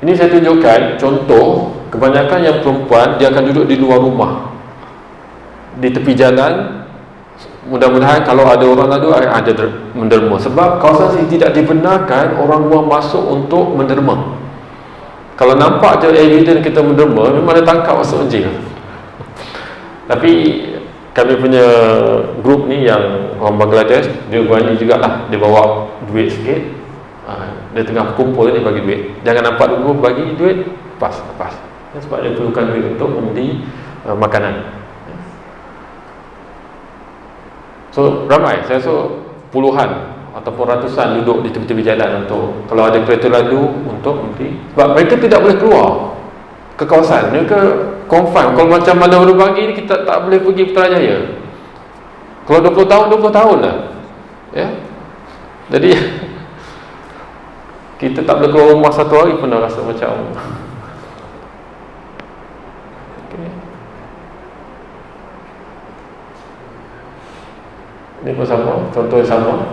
Ini saya tunjukkan contoh kebanyakan yang perempuan dia akan duduk di luar rumah. Di tepi jalan mudah-mudahan kalau ada orang lalu ada menderma sebab kawasan sini tidak dibenarkan orang luar masuk untuk menderma. Kalau nampak je evidence kita menderma memang dia tangkap masuk jail. Tapi kami punya grup ni yang orang Bangladesh dia berani jugalah dia bawa duit sikit ha, dia tengah kumpul dia bagi duit. Jangan nampak dulu bagi duit lepas lepas ya, sebab dia perlukan duit untuk membeli uh, makanan. So ramai. Saya rasa puluhan ataupun ratusan duduk di tepi-tepi jalan untuk kalau ada kereta lalu untuk membeli. Sebab mereka tidak boleh keluar ke kawasan. Mereka confine kalau macam mana baru pagi ni kita tak boleh pergi Putrajaya. Kalau 20 tahun 20 tahun lah. Ya? Jadi kita tak boleh keluar rumah satu hari pun dah rasa macam okay. ini pun sama contoh yang sama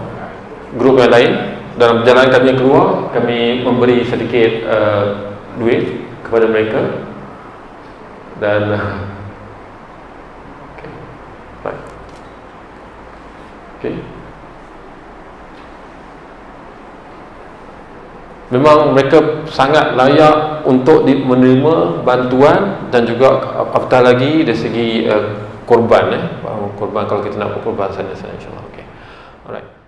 grup yang lain dalam perjalanan kami keluar kami memberi sedikit uh, duit kepada mereka dan okay. right. okay. Memang mereka sangat layak untuk menerima bantuan dan juga apatah lagi dari segi uh, korban eh. Korban kalau kita nak berkorban sana sana insyaallah. Okey. Alright